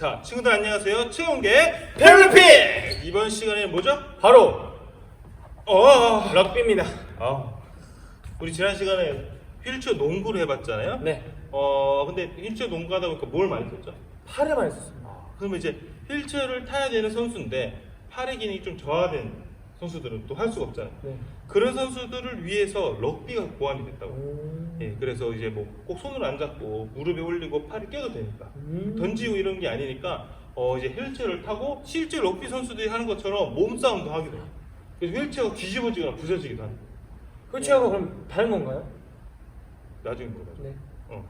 자, 친구들 안녕하세요. 최용계 펠리핀! 이번 시간에는 뭐죠? 바로 어, 럭비입니다. 아, 우리 지난 시간에 휠체어 농구를 해봤잖아요. 네. 어, 근데 휠체어 농구하다 보니까 뭘 많이 썼죠? 팔에 많이 썼습니다. 그러면 이제 휠체어를 타야 되는 선수인데 팔의 기능이 좀 저하된 선수들은 또 할 수가 없잖아요. 네. 그런 선수들을 위해서 럭비가 고안이 됐다고. 오. 예, 그래서 이제 뭐 꼭 손을 안 잡고 무릎에 올리고 팔을 껴도 되니까 음. 던지고 이런 게 아니니까 어 이제 휠체어를 타고 실제 럭비 선수들이 하는 것처럼 몸싸움도 하게 돼요. 그래서 휠체어가 뒤집어지거나 부서지기도 합니다. 휠체어가 그럼 다른 건가요? 나중에 물어봐죠. 네. 어.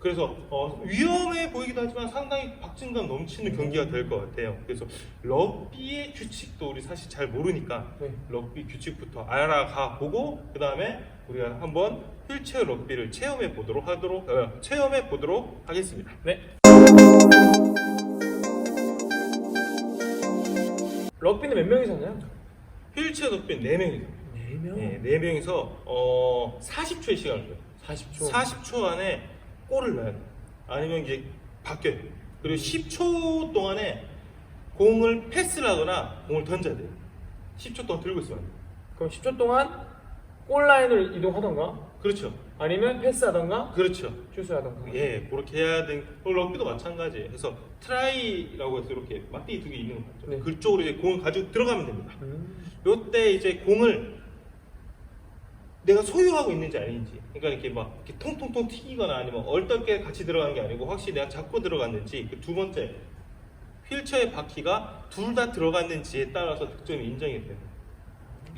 그래서 어, 위험해 보이기도 하지만 상당히 박진감 넘치는 경기가 될 것 같아요. 그래서 럭비의 규칙도 우리 사실 잘 모르니까 네. 럭비 규칙부터 알아가 보고 그 다음에 우리가 한번 휠체어 럭비를 체험해 보도록 하도록 어, 체험해 보도록 하겠습니다. 네. 럭비는 몇 명이서 하나요? 휠체어 럭비는 4명이서 네 명. 네, 4명이서 어, 40초의 시간을 줘요. 40초. 40초 안에 골을 넣어야 돼요. 아니면 이제 바뀌어요. 그리고 10초 동안에 공을 패스를 하거나 공을 던져야 돼요. 10초 동안 들고 안 돼요. 그럼 10초 동안 골 라인을 이동하던가 그렇죠. 아니면 패스하던가 그렇죠. 슛하던가. 예, 그렇게 해야 되는 그 럭비도 마찬가지예요. 그래서 트라이라고 해서 이렇게 맞대기 두 개 있는 거 같죠. 네. 그쪽으로 이제 공을 가지고 들어가면 됩니다. 음. 요때 이제 공을 내가 소유하고 있는지 아닌지. 그러니까 이렇게 막 이렇게 통통통 튀기거나 아니면 얼떨게 같이 들어간 게 아니고 확실히 내가 잡고 들어갔는지 그 두 번째 휠체어의 바퀴가 둘 다 들어갔는지에 따라서 득점이 인정이 돼요.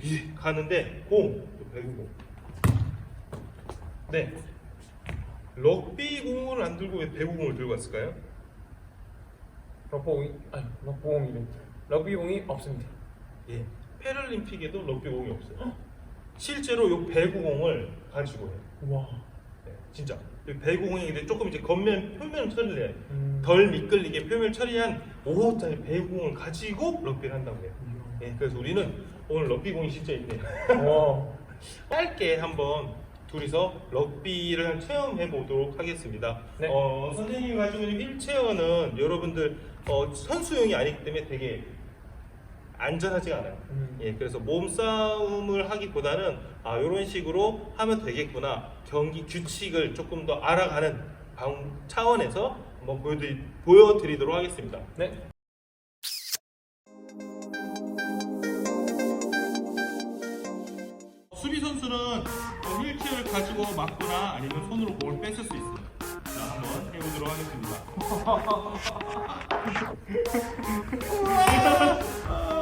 예, 가는데 공 배구공. 네. 럭비 공을 안 들고 왜 배구 공을 들고 왔을까요? 럭비공이 아니 럭비공이 럭비공이 없습니다. 예. 패럴림픽에도 럭비 공이 없어요 실제로 요 배구공을 가지고 해요 와. 네, 진짜 근데 조금 이제 겉면 표면 처리를 해요. 음. 덜 미끌리게 표면 처리한 5호짜리 배구공을 가지고 럭비를 한다고 해요. 음. 예, 그래서 우리는 오늘 럭비공이 진짜 있네요. 와. 짧게 한번 둘이서 럭비를 한 체험해 보도록 하겠습니다. 네. 어, 선생님이 가지고 있는 휠체어는 여러분들 어, 선수용이 아니기 때문에 되게 안전하지가 않아요. 음. 예, 그래서 몸싸움을 하기보다는 아 이런 식으로 하면 되겠구나 경기 규칙을 조금 더 알아가는 방- 차원에서 한번 보여드리, 보여드리도록 하겠습니다. 네. 수비 선수는 휠체어를 가지고 맞거나 아니면 손으로 공을 뺏을 수 있어요. 자, 한번 해보도록 하겠습니다.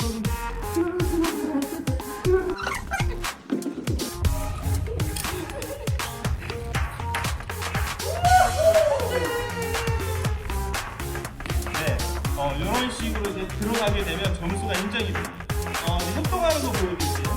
어. 이런 식으로 이제 들어가게 되면 점수가 인정이 돼요. 어, 협동하는 거 보여드릴게요.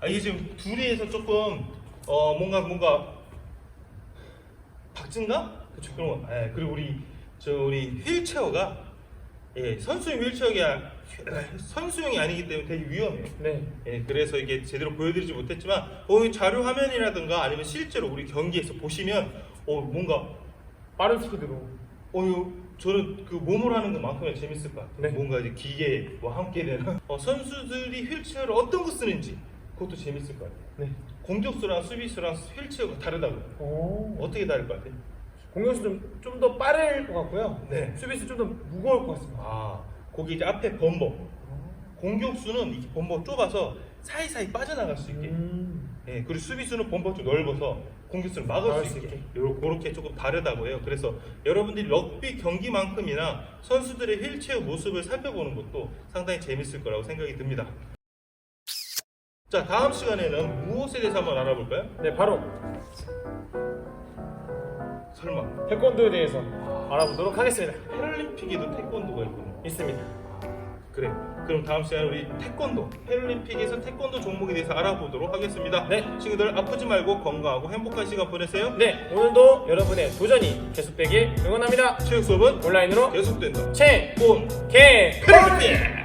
아, 이게 지금 둘이서 조금 어 뭔가 뭔가 박진감? 그쵸 그런 거. 예, 그리고 우리 저 우리 휠체어가 예, 선수용 휠체어가 아- 선수용이 아니기 때문에 되게 위험해요. 네. 예, 그래서 이게 제대로 보여드리지 못했지만 어, 이 자료 화면이라든가 아니면 실제로 우리 경기에서 보시면 어 뭔가 빠른 스피드로. 어 이거 저는 그 몸으로 하는 것만큼은 재밌을 것 같아요. 네. 뭔가 이제 기계와 함께 되는 어, 선수들이 휠체어를 어떤 거 쓰는지 그것도 재밌을 것 같아요. 네. 공격수랑 수비수랑 휠체어가 다르다고 오. 어떻게 다를 것 같아요? 공격수 좀 좀 더 빠를 것 같고요. 네. 수비수 좀 더 무거울 것 같습니다. 아 거기 이제 앞에 범버 공격수는 이 범버 좁아서 사이사이 빠져나갈 수 있게 음. 예, 그리고 수비수는 범퍼 좀 넓어서 공격수를 막을 막을 수수 있게. 있게. 요, 그렇게 조금 다르다고 해요. 그래서 여러분들이 럭비 경기만큼이나 선수들의 휠체어 모습을 살펴보는 것도 상당히 재밌을 거라고 생각이 듭니다. 자, 다음 시간에는 무엇에 대해서 한번 알아볼까요? 네, 바로 설마 태권도에 대해서 알아보도록 하겠습니다. 패럴림픽에도 태권도가 있군요. 있습니다. 그래. 그럼 다음 시간에 우리 태권도, 패럴림픽에서 태권도 종목에 대해서 알아보도록 하겠습니다. 네. 친구들 아프지 말고 건강하고 행복한 시간 보내세요. 네, 오늘도 여러분의 도전이 계속되길 응원합니다. 체육 수업은 온라인으로 계속된다. 채, 본 개, 패럴림픽!